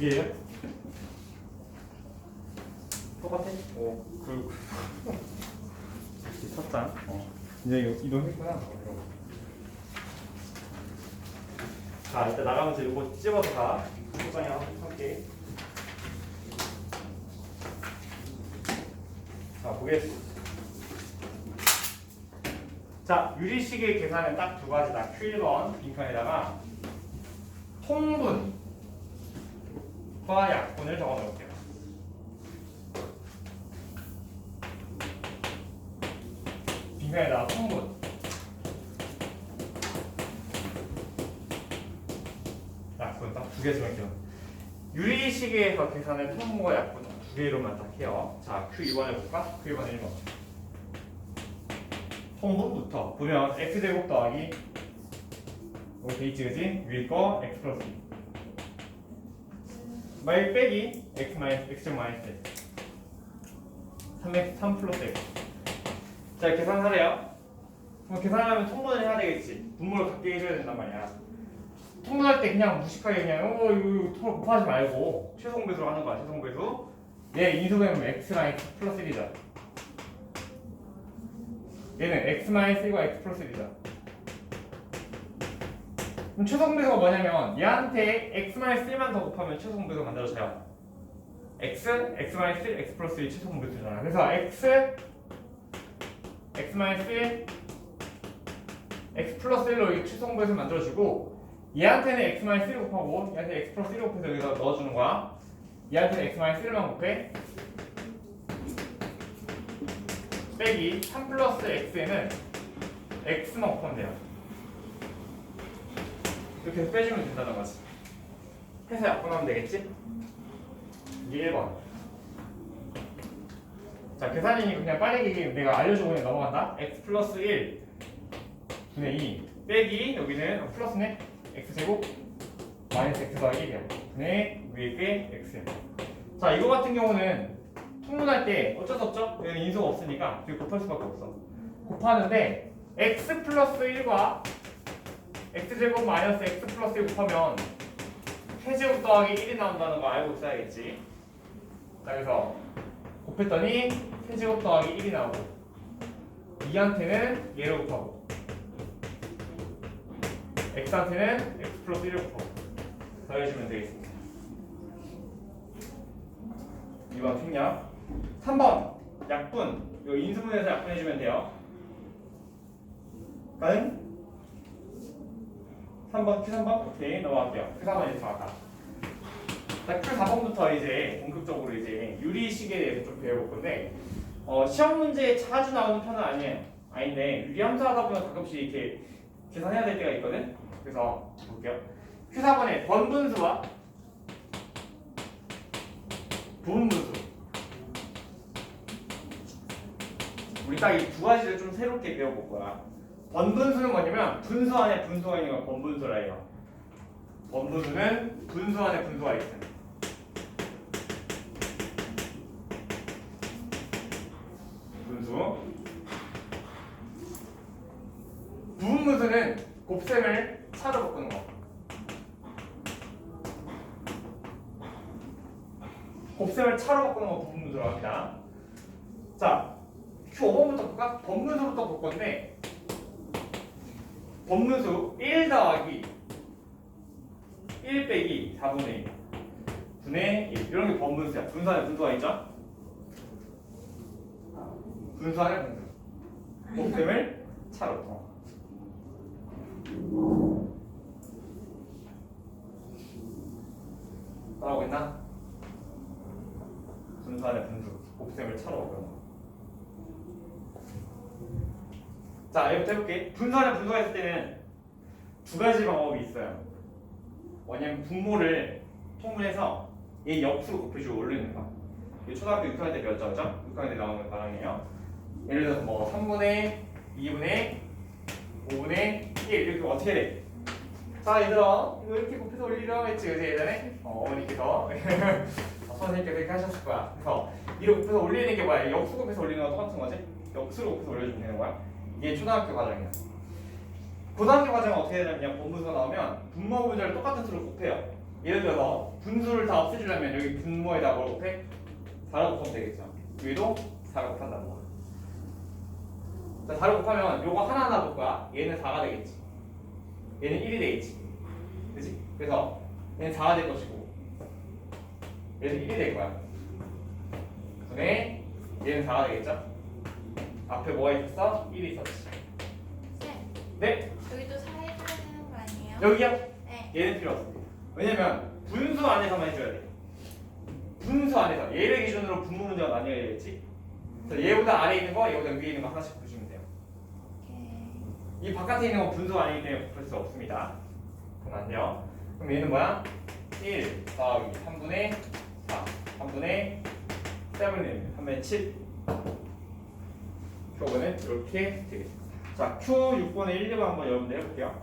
두 개예요? 똑같아? 오, 그. 첫 장. 어. 이제 이동했구나. 어, 이거. 자, 이따 나가면서 이거 찝어서 가. 첫 장이야, 함께. 자, 보겠습니다. 자, 유리식의 계산은 딱 두 가지다. Q1번 빈칸에다가 통분 과 약분을 적어 놓을게요. 빈칸에다가 통분 약분 딱 두개 적을게요. 유리식에서 계산은 통분과 약분 두 개로만 딱 해요. 자, Q2번에 볼까? Q2번 1번. 통분부터 보면 x제곱 더하기 여기 돼 있지 그지? 위에 거 x 플러스 2 마이 빼기 x 마이너스 x 점 마이너스 x. 3x 3 플러스 x. 자 계산하래요. 그럼 계산하면 통분을 해야 되겠지. 분모를 갖게 해줘야 된단 말이야. 통분할 때 그냥 무식하게 그냥 어 이거, 이거 통을 곱하지 말고. 최소공배수로 하는 거야 최소공배수. 얘 인수분해면 x랑 x 플러스 1이다. 얘는 x 마이너스 1과 x 플러스 1이다 그럼 최소 공배수가 뭐냐면 얘한테 x 마이너스 1만 더 곱하면 최소 공배수 만들어져요. x, x 마이너스 1, x 플러스 1 최소 공배수잖아. 그래서 x, x 마이너스 1, x 플러스 1로 이 최소 공배수 만들어주고 얘한테는 x 마이너스 1 곱하고 얘한테 x 플러스 1 곱해서 여기다 넣어주는 거야. 얘한테는 x 마이너스 1만 곱해. 빼기 3 플러스 x에는 x만 곱하면 돼요. 이렇게 빼주면 된다는 거지. 해서 약분하면 되겠지? 이게 1번. 자, 계산이니 그냥 빠르게 내가 알려주고 그냥 넘어간다. x 플러스 1 분의 2 빼기 여기는 어, 플러스네 x 제곱 마이너스 x 더하기 1이야. 분의 위에 게 x. 자, 이거 같은 경우는 통분할 때 어쩔 수 없죠? 여기는 인수가 없으니까 뒤에 곱할 수밖에 없어. 곱하는데 x 플러스 1과 x제곱 마이너스 x 플러스 1 곱하면 세제곱 더하기 1이 나온다는 거 알고 있어야겠지. 자, 그래서 곱했더니 세제곱 더하기 1이 나오고 2한테는 얘를 곱하고 x한테는 x 플러스 1을 곱하고 더해주면 되겠습니다. 2번 생략 3번 약분 이거 인수분해서 약분해주면 돼요. 가능? 3번, Q3번? 오케이, 넘어갈게요. Q4번 이제 다 왔다. 자, Q4번부터 이제 본격적으로 이제 유리식에 대해서 좀 배워볼 건데, 어, 시험 문제에 자주 나오는 편은 아니에요. 아닌데, 유리 함수 하다 보면 가끔씩 이렇게 계산해야 될 때가 있거든? 그래서 볼게요. Q4번에 번분수와 부분분수. 우리 딱 이 두 가지를 좀 새롭게 배워볼 거야. 번분수는 뭐냐면 분수 안에 분수가 있는 걸 번분수라 해요. 번분수는 분수 안에 분수가 있어요. 분수. 부분분수는 곱셈을 차로 바꾸는 거. 곱셈을 차로 바꾸는 거 부분분수라고 합니다. 자, Q5번부터 볼까? 번분수부터 볼 건데 법문수 1 더하기 1 빼기 4분의 1 분의 1 이런 게 법문수야 분수 안에 분수가 있죠? 분수 안에 분수 곱셈을 차로 어. 따라오고 있나? 분수 안에 분수 곱셈을 차로 바꾸는 거 자, 이부터 해볼게. 분수가 있을 때는 두 가지 방법이 있어요. 뭐냐면 분모를 통분해서 얘 역수로 곱해주고 올리는 거. 이게 초등학교 6학년 때 배웠죠, 그죠? 6학년 때 나오는 반항이에요. 예를 들어서 뭐 3분의 2분의 5분의 1 이렇게 어떻게 돼? 자, 얘들아, 이거 이렇게 곱해서 올리려고 했지, 그지 예전에? 어, 더. 손 선생님께서 이렇게 하셨을 거야. 그래서 이렇게 곱해서 올리는 게 뭐야? 역수 곱해서 올리는 거 똑같은 거지? 역수로 곱해서 올려주면 되는 거야. 이게 초등학교 과정이야. 고등학교 과정은 어떻게 되냐면 본분수가 나오면 분모 분자를 똑같은 수로 곱해요. 예를 들어서 분수를 다 없애주려면 여기 분모에다 뭘 곱해? 4로 곱하면 되겠죠. 위도 4로 곱한다고. 자, 4로 곱하면 요거 하나하나 볼 거야. 얘는 4가 되겠지. 얘는 1이 되겠지. 그지? 그래서 얘는 4가 될 것이고 얘는 1이 될 거야. 그다음에 얘는 4가 되겠죠? 앞에 뭐가 있었어? 1이 있었지. 쌤, 네, 여기도 사해줘야 되는 거 아니에요? 여기요. 네. 얘는 필요 없습니다. 왜냐면 분수 안에서만 해줘야 돼. 분수 안에서 얘를 기준으로 분모 문제가 나뉘어야겠지. 그래서 얘보다 아래 있는 거, 얘보다 위에 있는 거 하나씩 보시면 돼요. 오케이. 이 바깥에 있는 건 분수가 아니기 때문에 볼 수 없습니다. 돼요. 그럼 얘는 뭐야? 1 더하기 3분의 4, 3분의 7은 3분의 7. 표고는 이렇게 되겠습니다. 자, Q 6번에 1, 2번 한번 여러분들 해볼게요.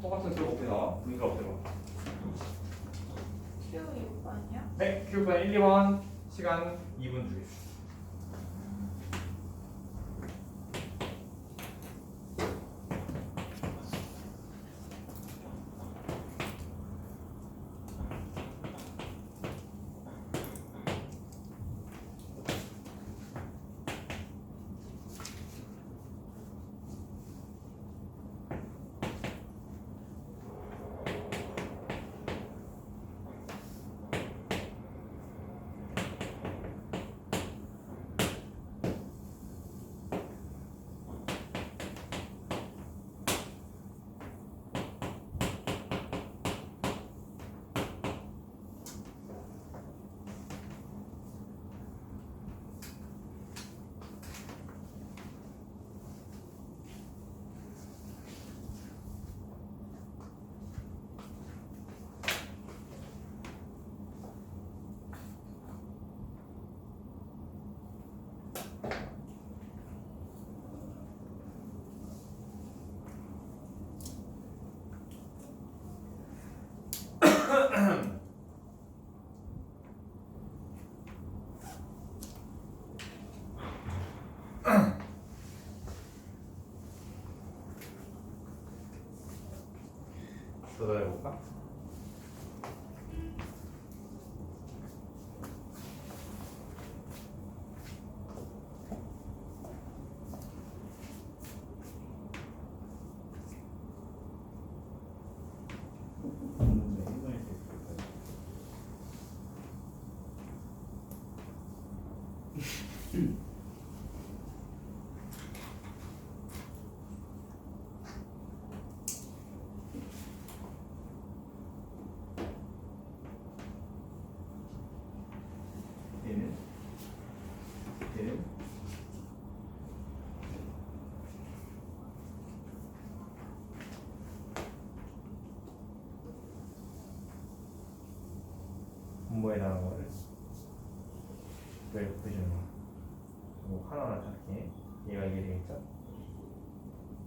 똑같은 수로 곱해서 분수 없애고. Q 6번이요? 네, Q 6번에 1, 2번 시간 2분 주겠습니다. 더 해볼까? 얘는 얘는 나온 거를 왜 보여주는 거야? 뭐 하나하나 작게 얘가 이게 되겠죠?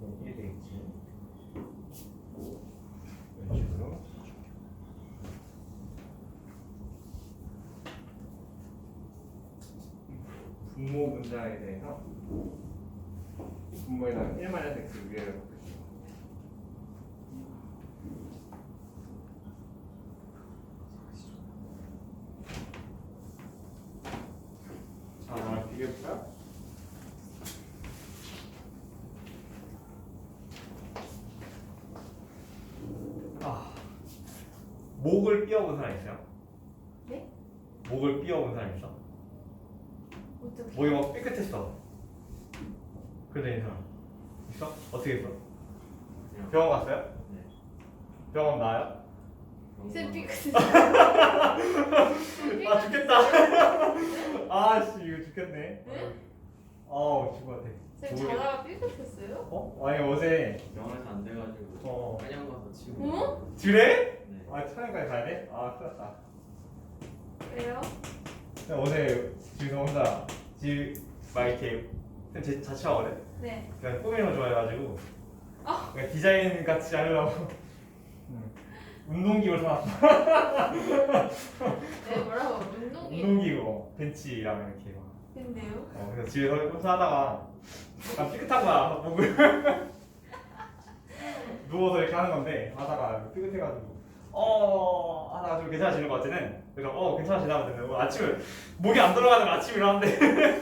얘는 이게 되겠지 이런 식으로 분모 분자에 대해서 분모에다가 1 마이너스 x 위에 곱해주는 거. 자, 나랑 비교해볼까? 아, 목을 삐어본 사람 있어요? 네? 목을 삐어본 사람 있어? 어떻게? 목이 막 삐끗했어. 이 사람 있어? 어떻게 했어? 병원 갔어요? 네. 병원 나요? 쌤 삐끗. 아 죽겠다. 아씨 이거 죽겠네. 네? 아우 죽을 것 같아. 쌤 자다가 삐끗했어요? 어? 아니 어제 병원에서 안 돼가지고 어. 한양 가서 치고. 어? 드레? 네. 아 천연까지 가야 돼? 아 큰일 났다. 왜요? 그냥 어제 집에서 혼자 이렇게 쌤 제- 자취 하거든? 네. 그냥 꾸미는 거 좋아해가지고 아. 그냥 디자인 같이 하려고 응. 운동기를 사놨어 벤치라면 이렇게 막. 근데요? 어, 그래서 집에서 혼자 하다가 난 삐끗한 거야 목을 누워서 이렇게 하는 건데 하다가 삐끗해가지고 어 하다가 좀 괜찮아지는 것 같지는 그래서 어 괜찮아지나 보다 아침에 목이 안 돌아가는 아침 일어났는데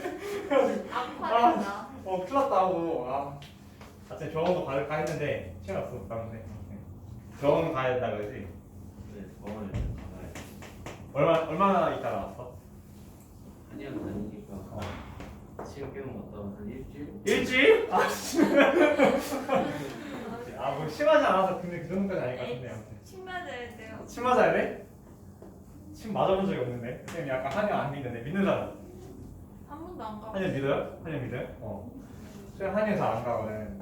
아파진다. 어 큰일 났다 하고 아 아침에 병원도 갈까 했는데 시간 없어 못 가는데 병원 가야 된다 그러지 네, 병원에 가봐야 얼마 얼마나 있다 나왔어? 한의원 다니니까 어. 시간 깨면 갔다 오면 한 일주일? 일주일? 아 씨. 아 뭐 심하지 않아서 근데 그 정도까지 아닐 것 같은데 아무튼 침 맞아야 돼요. 침 맞아야 돼? 침 맞아본 적이 없는데 선생님 약간 한여 안 믿는데 믿는 사람 한 번도 안 가고. 한여 믿어요? 한여 믿어요? 어 저는 한여 잘안 가거든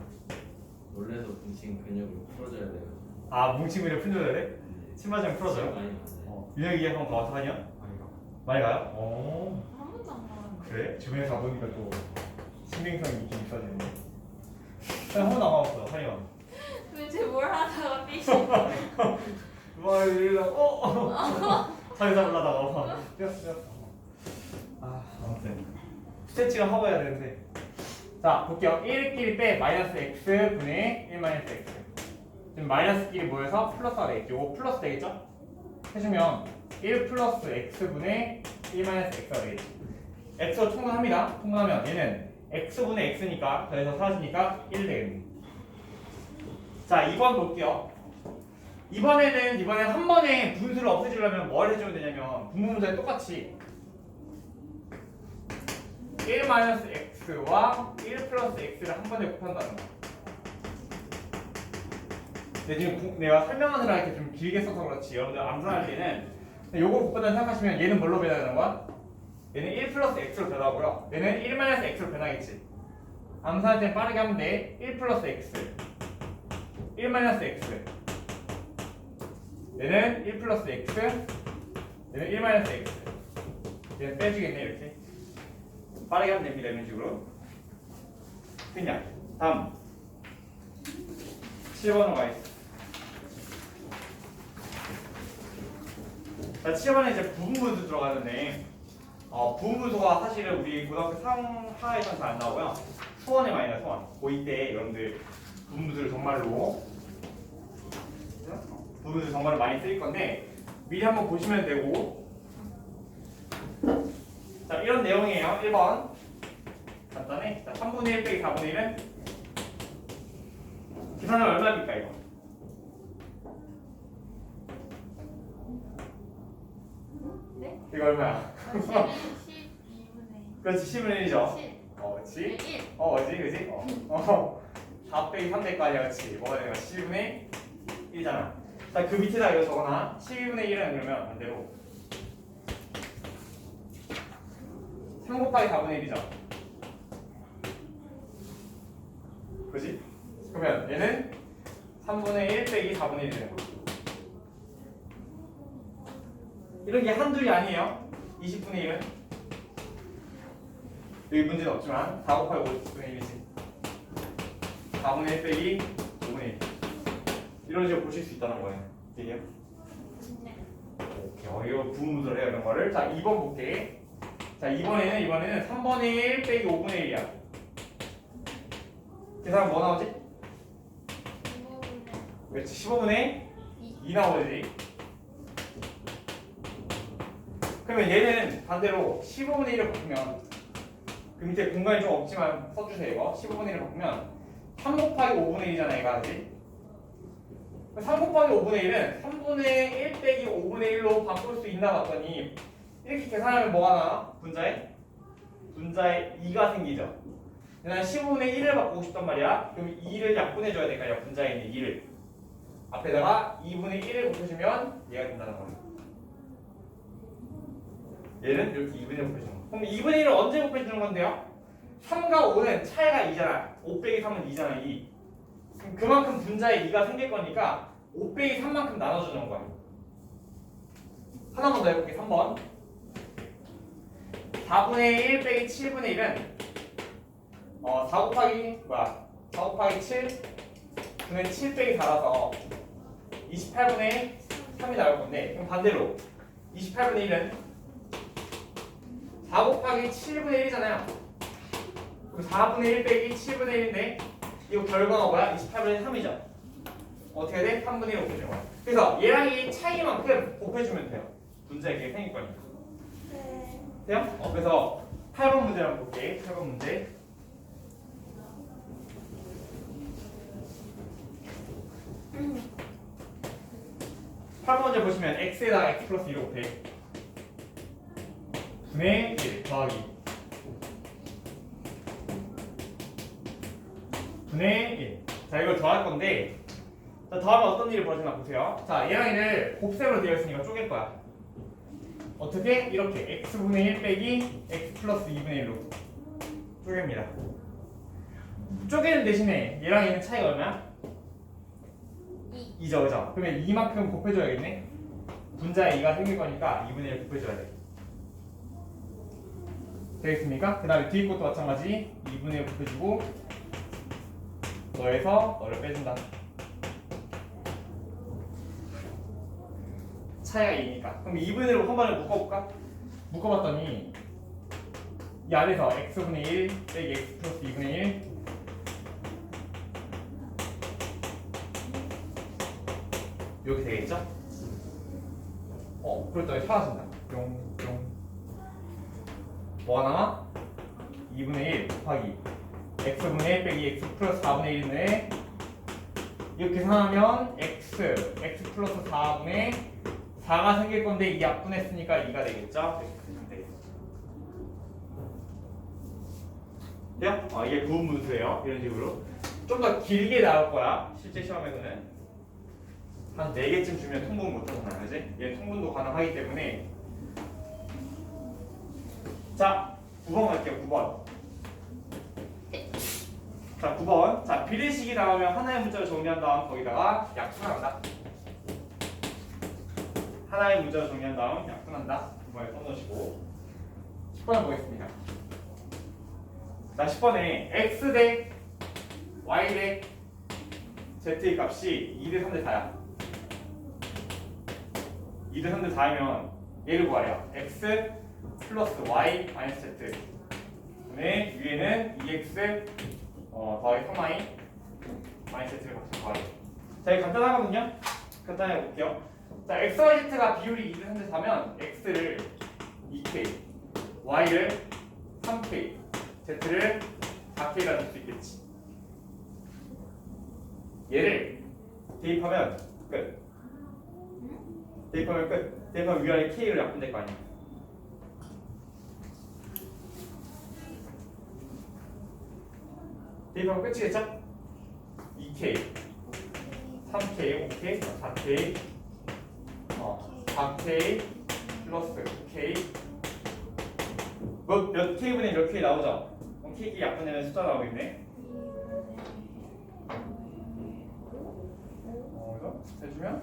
원래도 뭉친 근육을 풀어줘야 돼요. 아 뭉친 근육 풀어줘야 돼? 네. 침 맞으면 풀어줘요? 많이 맞아요. 어 윤혁이 한번 가봐서 한여? 많이 가요? 어 한 번도 안 가고. 그래? 주변에서 가보니까 또 신빙성이 있긴 있어지는데 그냥 한 번도 안 가봤어 한여 도대체 뭘 하다가 삐시. 와 이러다 어? 어. 자기 잡으려다가 막 뛰었어 아 아무튼 스트레칭을 하고 해야 되는데 자 볼게요 1끼리 빼 마이너스 x 분의 1 마이너스 x 지금 마이너스끼리 모여서 플러스가 되겠죠 이거 플러스 되겠죠? 해주면 1 플러스 x 분의 1 마이너스 x가 되겠죠 x로 통분합니다 통분하면 얘는 x분의 x니까 더해서 사라지니까 1 되겠네 자 2번 볼게요 이번에는 이번에 한 번에 분수를 없애주려면 뭘 해주면 되냐면 분모문자에 똑같이 1 마이너스 x와 1 플러스 x를 한 번에 곱한다는 거. 근데 지금 구- 내가 설명하느라 이렇게 좀 길게 써서 그렇지 여러분들 암산할 때는 요거 곱한다고 생각하시면 얘는 뭘로 변하는 거야? 얘는 1 플러스 x로 변하고요. 얘는 1 마이너스 x로 변하겠지. 암산할 때 빠르게 하면 돼. 1 플러스 x 1 마이너스 x. 얘는 1 플러스 x. 얘는 1 마이너스 x. 얘는 빼주겠네 이렇게. 빠르게 하면 됩니다 이런 식으로. 그냥 다음. 7번으로 가겠습니다. 자 7번에 이제 부분분수 들어가는데 어, 부분분수가 사실은 우리 고등학교 상하에서는 잘 안 나오고요. 수원에 많이 나요 수원. 고2 때 여러분들 부분분수를 정말로 부분을 정말 많이 쓰일 건데 미리 한번 보시면 되고 자 이런 내용이에요 1번 간단해 자 3분의 1 빼기 4분의 1은 계산하면 얼마입니까 이거 네? 이거 얼마야? 어, 12분의 그렇지 10분의 1이죠 7. 어 그렇지 1. 어 그렇지 그렇지 어, 어. 4 빼기 3될거 아니야 그렇지 뭐가 되는 거야 10분의 1이잖아. 자 그 밑에다 이거 적어놔. 12분의 1은 그러면 반대로 3 곱하기 4분의 1이죠. 그지? 그러면 얘는 3분의 1 빼기 4분의 1이 되는 이런 게 한둘이 아니에요. 20분의 1은. 여기 문제는 없지만 4 곱하기 50분의 1이지 4분의 1 빼기 5분의 1 이런 식으로 보실 수 있다는 거예요 이게요? 네. 오케이 어, 이거 부분분수를 해요 이런 거를 자 2번 볼게 자 이번에는 이번에는 3분의 1 빼기 5분의 1이야 계산 뭐 나오지? 15분의 그렇지 15분의 2. 2 나오지 그러면 얘는 반대로 15분의 1을 바꾸면 그 밑에 공간이 좀 없지만 써주세요 이거 15분의 1을 바꾸면 3 곱하기 5분의 1이잖아 이거 하지 3 곱하기 5분의 1은 3분의 1 빼기 5분의 1로 바꿀 수 있나 봤더니 이렇게 계산하면 뭐가 나와? 분자에? 분자에 2가 생기죠. 난 15분의 1을 바꾸고 싶단 말이야. 그럼 2를 약분해줘야 아니야 분자에 있는 2를. 앞에다가 2분의 1을 곱해주면 얘가 된다는 거예요. 얘는 이렇게 2분의 1 곱해주는 거 그럼 2분의 1을 언제 곱해주는 건데요? 3과 5는 차이가 2잖아 5 빼기 3은 2잖아 2 그럼 그만큼 분자에 2가 생길 거니까 5 빼기 3만큼 나눠주는 거야. 하나만 더 해볼게 3번. 4분의 1 빼기 7분의 1은 어, 4 곱하기 뭐야 4 곱하기 7 분의 7 빼기 4라서 28분의 3이 나올 건데 그럼 반대로. 28분의 1은 4 곱하기 7분의 1이잖아요. 그럼 4분의 1 빼기 7분의 1인데 이거 결과가 뭐야? 28분의 3이죠. 어떻게 돼? 3분의 1 곱해주는 거야. 그래서 얘랑 이 차이만큼 곱해주면 돼요. 문제 이렇게 생길 거니까. 네. 돼요? 어, 그래서 8번 문제 한번 볼게. 8번 문제. 팔번 문제 보시면 x에다가 x 플러스 1을 곱해. 분의 1 더하기 분의 1. 자, 이걸 더할 건데 자, 더하면 어떤 일이 벌어지나 보세요. 자, 얘랑 얘를 곱셈으로 되어 있으니까 쪼갤 거야. 어떻게? 이렇게 x분의 1 빼기 x 플러스 2분의 1로 쪼갭니다. 쪼개는 대신에 얘랑 얘는 차이가 얼마야? 2. 2죠, 그죠? 그러면 이만큼 곱해줘야겠네. 분자에 2가 생길 거니까 2분의 1 곱해줘야 돼. 되겠습니까? 그 다음에 뒤에 것도 마찬가지 2분의 1 곱해주고 너에서 너를 빼준다. 차이가 2니까. 그럼 2분의 1로 한 번에 묶어볼까? 묶어봤더니 이 안에서 x분의 1 빼기 x 플러스 2분의 1 이렇게 되겠죠? 어, 그랬더니 사라진다. 뿅, 뿅. 뭐가 남아? 2분의 1 곱하기 x분의 1 빼기 x 플러스 4분의 1인데 이렇게 계산하면 x, x 플러스 4분의 4가 생길 건데 이 약분했으니까 2가 되겠죠? 네. 돼요? 아, 이게 구분 분수예요. 이런 식으로. 좀 더 길게 나올 거야. 실제 시험에서는. 한 4개쯤 주면 통분 못하잖아, 그지? 얘 통분도 가능하기 때문에 자, 9번 갈게요, 9번 자, 9번. 자, 비례식이 나오면 하나의 문자를 정리한 다음 거기다가 약분한다. 하나의 문자를 정리한 다음 약분한다. 9번에 써놓으시고 10번을 보겠습니다 자, 10번에 x 대 y 대 z의 값이 2대 3대 4야. 2대 3대 4이면 얘를 구하래요. x 플러스 y 마이너스 z. 그 다음에 위에는 2x 어, 더하기 3y 마이너스 z를 같이 구하래요. 자, 이거 간단하거든요. 간단하게 볼게요. 자, x, y, z가 비율이 2대 3대 4면 x를 2k, y를 3k, z를 4k가 될수 있겠지. 얘를 대입하면 끝. 대입하면 끝. 대입하면 위아래 K를 약분될 거 아니야. 대입하면 끝이겠죠? 2K, 3K, 5K, 4K, 어, 4K 플러스 K 몇, 몇 K분의 몇 K 나오죠? 그럼 K 약분되는 숫자 나오겠네. 어, 이거 해주면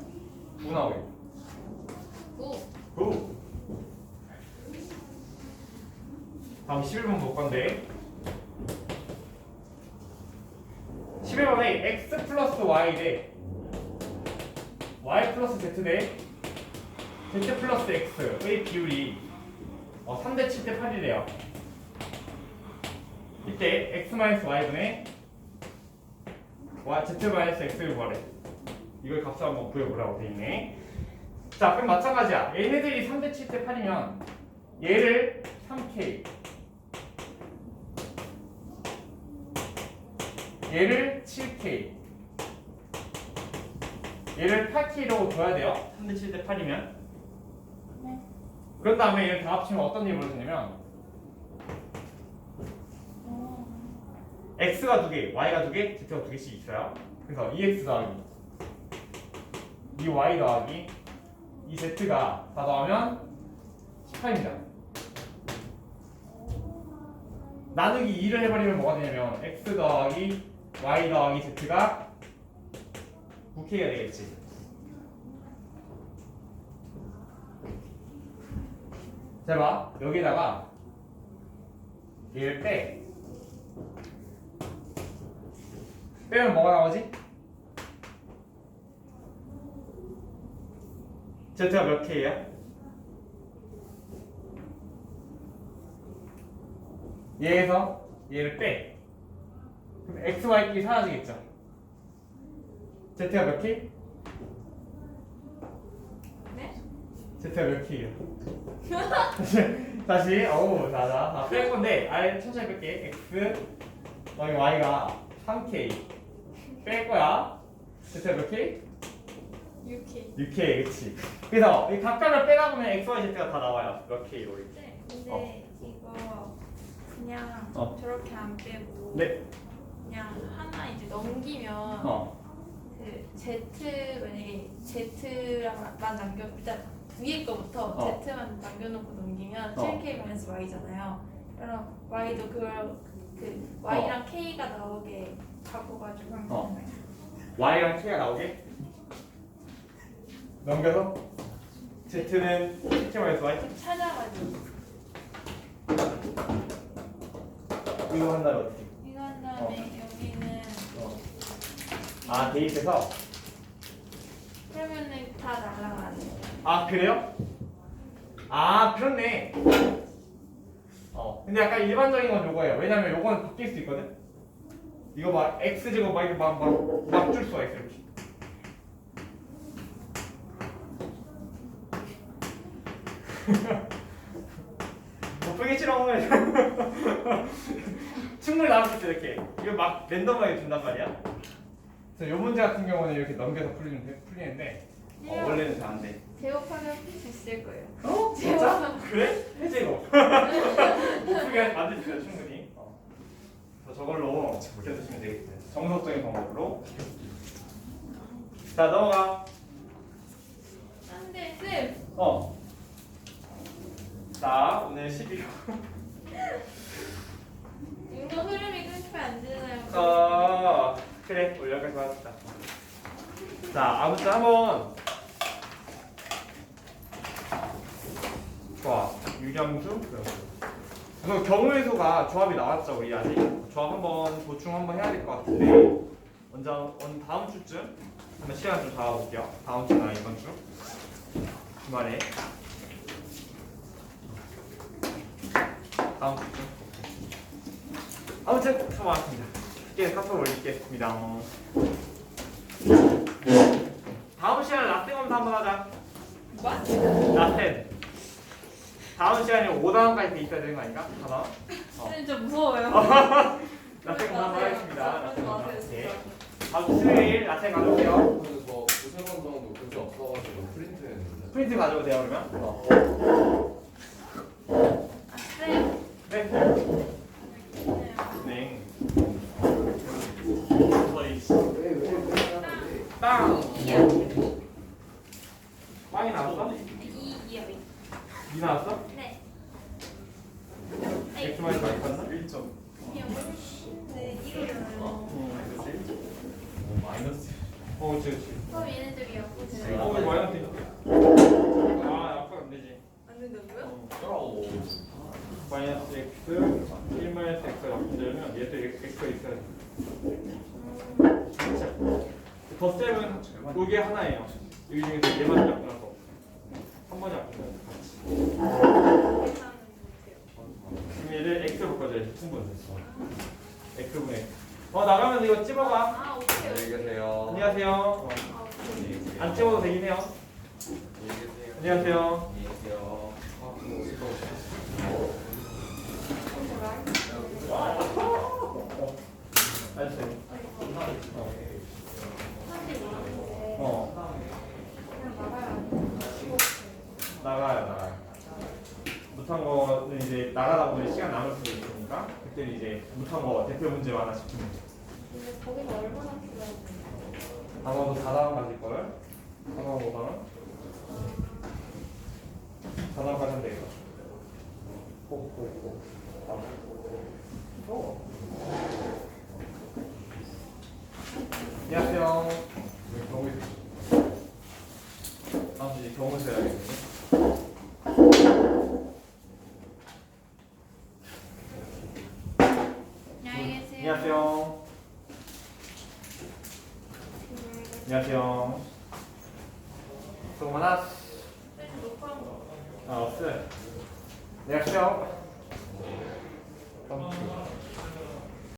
9 나오겠네. 9. 9 다음 11번 볼 건데 11번에 x 플러스 y 대 y 플러스 z 대 z 플러스 x의 비율이 어, 3대 7대 8이래요. 이때 x 마이너스 y분의 y z 마이너스 x를 구하래. 이걸 값을 한번 구해보라고 돼 있네. 자, 그럼 마찬가지야. 얘네들이 3대 7대 8이면 얘를 3K 얘를 7K 얘를 8K로 줘야 돼요. 3대 7대 8이면 네. 그런 다음에 얘를 다 합치면 어떤 일이 벌어지냐면 어. X가 두 개, Y가 두 개, Z가 두 개씩 있어요. 그래서 2X 더하기 2Y 더하기 이 Z가 다 더하면 18입니다. 나누기 2를 해버리면 뭐가 되냐면 X 더하기 Y 더하기 Z가 9K가 되겠지. 자, 봐. 여기다가 얘를 빼. 빼면 뭐가 나오지? Z가 몇 K야? 얘에서 얘를 빼. 그럼 x, y끼리 사라지겠죠. z가 몇 k? 네? z가 몇 k예요? 다시, 다시, 어우, 자, 자, 자, 뺄 건데, 아예 천천히 뺄게. x, 여기 y가 3k. 뺄 거야. z가 몇 k? 6K 6k, 그치. 그래서 이 각각을 빼다 보면 x, y, z가 다 나와요. 몇 k로 이렇게. 네 근데 어. 이거 그냥 어. 저렇게 안 빼고 네. 그냥 하나 이제 넘기면 어. 그 Z 만약에 Z랑만 남겨 일단 위에 거부터 어. Z만 남겨놓고 넘기면 어. 7K 마이너스 Y잖아요. 그럼 Y도 그걸 그 Y랑 K가 나오게 바꿔가지고 어. 거예요. y랑 k가 나오게 넘겨서 z는 k 마이너스 y 좀 찾아가지고 이거 한 다음에 어떻게? 이거 한 다음에 어. 아 대입해서 그러면은 다 거예요. 아 그래요? 아 그렇네. 어 근데 약간 일반적인 건 요거예요. 왜냐면 요거는 바뀔 수 있거든. 이거 막 x 제곱 막 이렇게 막막막줄 수가 있어 이렇게. 못 보겠지롱. 충분히 나올 수 있어 이렇게. 이거 막 랜덤하게 준단 말이야. 그래서 요 문제 같은 경우는 이렇게 넘겨서 풀리는 풀리는데 어, 원래는 잘 안 돼. 제곱하면 풀수 있을 거예요. 어? 진짜? 그래? 해제고. 못 풀게 만들 수 있어요 충분히. 어. 그래서 저걸로 붙여주시면 되겠어요. 정석적인 방법으로. 자 넘어가. 안돼 쌤. 어. 자 오늘 12호. 이거 흐름이 끊기면 안 되나요? 어 그래 우리 여기까지 합시다. 자 아무튼 한번. 좋아. 유량수? 그래서 경우의 수가 조합이 나왔죠 우리 아직. 조합 한번 보충 한번 해야 될 것 같은데. 먼저 온 다음 주쯤 한번 시간 좀 잡아볼게요. 다음 주나 이번 주? 주말에. 다음 주쯤? 아무튼 수고 많았습니다 쉽게 카톡 올리겠습니다 다음 시간에 라떼 검사 한번 하자 뭐? 라떼 다음 시간에 5단원까지 돼 있어야 되는 거 아닌가? 단원? 어. 쌤, 저 무서워요. 라떼 검사 한번 하겠습니다 라떼 그러지 검사 마세요, 네. 진짜. 다음 주 수요일 라떼 가져올게요 근데 저 정도 글씨 없어가지고 프린트했는데. 프린트 가져도 돼요 그러면? 아, 쌤. 네 네. 네. 땅. 땅! 이요. 빵이 나왔어? 이 나왔어? 네. X 마이너스 많이 봤나? 1점. 네, 이거잖아요. 마이너스. 어 그치 그치 그럼 어 마이너스 있아 아까 안 되지 안 된다고요? 쩌라고. 마이너스 x 1 마이너스 x가 약분되면 얘도 x가 있어야 돼 덧셈은 요게 하나예요 여기 중에서 얘만 약분하고 한 번에 돼 같이. 그럼 얘를 x로 바꿔줘야 돼 충분 x분의 x 어 나가면 이거 찝어봐 아, 오케이. 안녕히 계세요. 안녕하세요 어, 아. 안 찝어도 되긴 해요 안녕히 계세요. 안녕하세요 안녕히 계세요. 아, 즐거워. 알았어요 사실 이런데 어 그냥 나가야 돼. 나가요 나가요. 못한 거는 이제 나가다 보면 시간 남을 수도 있으니까 그때는 이제 못한 거 대표 문제 하나씩 주면 돼 근데 거기서 얼마나 쓰려고 단어도 4단원 가질 걸 4단원 5단원 4단원 가면 되겠다 꼭꼭꼭 어. 안녕하세요. 왜 경우 아 이제 경우 써야겠네 안녕하세요. 안녕하세요. 수고 많았어. 아 없어요. 안녕하세요. 깜짝